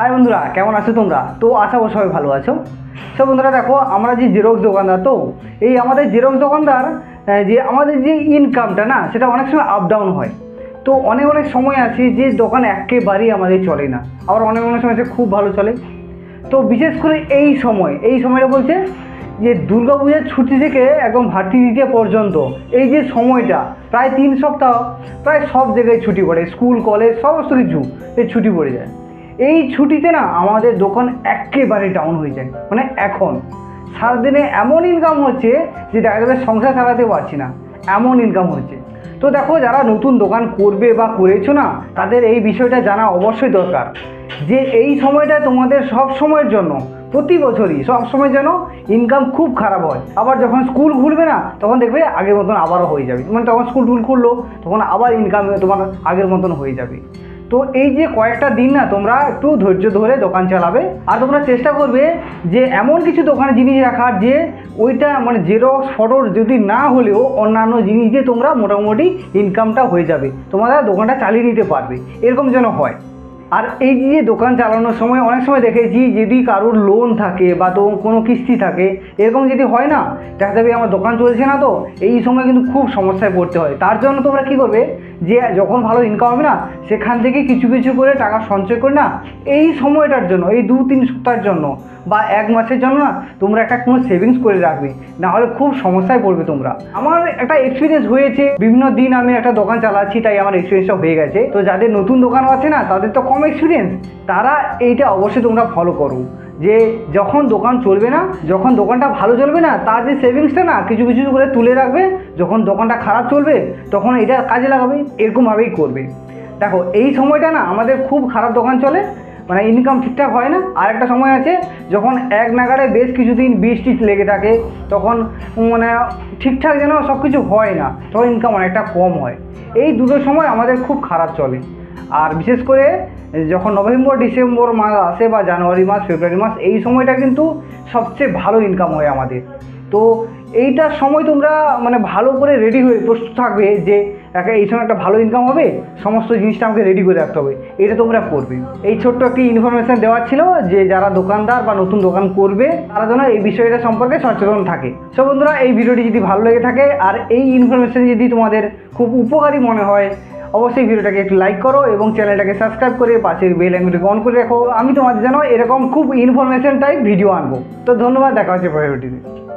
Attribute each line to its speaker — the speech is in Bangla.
Speaker 1: হাই বন্ধুরা, কেমন আছো তোমরা? তো আশা করি সবাই ভালো আছো। সব বন্ধুরা দেখো, আমরা যে জেরক্স দোকানদার, তো এই আমাদের জেরক্স দোকানদার যে আমাদের যে ইনকামটা না, সেটা অনেক সময় আপ ডাউন হয়। তো অনেক অনেক সময় আছে যে দোকান একেবারেই আমাদের চলে না। আবার অনেক অনেক সময় আছে খুব ভালো চলে। তো বিশেষ করে এই সময়, এই সময়টা বলছে যে দুর্গাপূজার ছুটি থেকে একদম ভার্তি দ্বিতীয় পর্যন্ত এই যে সময়টা, প্রায় তিন সপ্তাহ, প্রায় সব জায়গায় ছুটি পড়ে। স্কুল, কলেজ, সমস্ত কিছু, এই ছুটি পড়ে যায়। এই ছুটিতে না আমাদের দোকান একেবারে ডাউন হয়ে যায়। মানে এখন। সারাদিনে এমন ইনকাম হচ্ছে যে দেখা সংসার চালাতে পারছি না। এমন ইনকাম হচ্ছে। তো দেখো, যারা নতুন দোকান করবে বা করেছ না, তাদের এই বিষয়টা জানা অবশ্যই দরকার। যে এই সময়টা তোমাদের সব সময়ের জন্য, প্রতি বছরই সব সময় যেন ইনকাম খুব খারাপ হয়। আবার যখন স্কুল খুলবে না, তখন দেখবে আগের মতন আবারও হয়ে যাবে। মানে তখন স্কুল টুল খুললো, তখন আবার ইনকাম তোমার আগের মতন হয়ে যাবে। তো এই যে কয়েকটা দিন না তোমরা একটু ধৈর্য ধরে দোকান চালাবে। আর তোমরা চেষ্টা করবে যে এমন কিছু দোকানে জিনিস রাখার যে ওইটা মানে জেরক্স ফটোর যদি না হলেও অন্যান্য জিনিস দিয়ে তোমরা মোটামুটি ইনকামটা হয়ে যাবে। তোমরা দোকানটা চালিয়ে নিতে পারবে। এরকম যেন হয়। আর এই যে দোকান চালানোর সময় অনেক সময় দেখেছি যদি কারোর লোন থাকে বা তো কোনো কিস্তি থাকে, এরকম যদি হয় না, দেখা যাবে আমার দোকান চলছে না তো, এই সময় কিন্তু খুব সমস্যায় পড়তে হয়। তার জন্য তোমরা কি করবে যে যখন ভালো ইনকাম হবে না, সেখান থেকে কিছু কিছু করে টাকা সঞ্চয় করে না। এই সময়টার জন্য, এই দু তিন সপ্তাহের জন্য বা এক মাসের জন্য না, তোমরা একটা কোনো সেভিংস করে রাখবে। না হলে খুব সমস্যায় পড়বে তোমরা। আমার একটা এক্সপিরিয়েন্স হয়েছে। বিভিন্ন দিন আমি একটা দোকান চালাচ্ছি, তাই আমার এক্সপিরিয়েন্সটা হয়ে গেছে। তো যাদের নতুন দোকান আছে না, তাদের তো কম এক্সপিরিয়েন্স তারা এইটা অবশ্যই তোমরা ফলো করো। যে যখন দোকান চলবে না, যখন দোকানটা ভালো চলবে না, তার যে সেভিংসটা না, কিছু কিছু করে তুলে রাখবে, যখন দোকানটা খারাপ চলবে, তখন এটা কাজে লাগাবে, এরকমভাবেই করবে। দেখো, এই সময়টা না, আমাদের খুব খারাপ দোকান চলে মানে ইনকাম ঠিকঠাক হয় না। আর একটা সময় আছে, যখন এক নাগাড়ে বেশ কিছুদিন বৃষ্টি লেগে থাকে, তখন মানে ঠিকঠাক যেন সব কিছু হয় না, তখন ইনকাম অনেকটা কম হয়। এই দুটো সময় আমাদের খুব খারাপ চলে। আর বিশেষ করে যখন নভেম্বর, ডিসেম্বর মাস আসে বা জানুয়ারি মাস, ফেব্রুয়ারি মাস, এই সময়টা কিন্তু সবচেয়ে ভালো ইনকাম হয় আমাদের। তো এইটার সময় তোমরা মানে ভালো করে রেডি হয়ে প্রস্তুত থাকবে যে এই সময় একটা ভালো ইনকাম হবে, সমস্ত জিনিসটা আমাকে রেডি করে রাখতে হবে। এটা তোমরা করবে। এই ছোট্ট একটি ইনফরমেশান দেওয়ার ছিল যে যারা দোকানদার বা নতুন দোকান করবে, তারা যেন এই বিষয়টা সম্পর্কে সচেতন থাকে। সো বন্ধুরা, এই ভিডিওটি যদি ভালো লেগে থাকে, আর এই ইনফরমেশান যদি তোমাদের খুব উপকারী মনে হয় অবশ্যই ভিডিওটাকে একটু লাইক করো এবং চ্যানেলটাকে সাবস্ক্রাইব করে পাশের বেল আইকনটাকে অন করে রাখো। আমি তোমাদের যেন এরকম খুব ইনফরমেশন টাইপ ভিডিও আনব। তো ধন্যবাদ, দেখা হচ্ছে পরের ভিডিওতে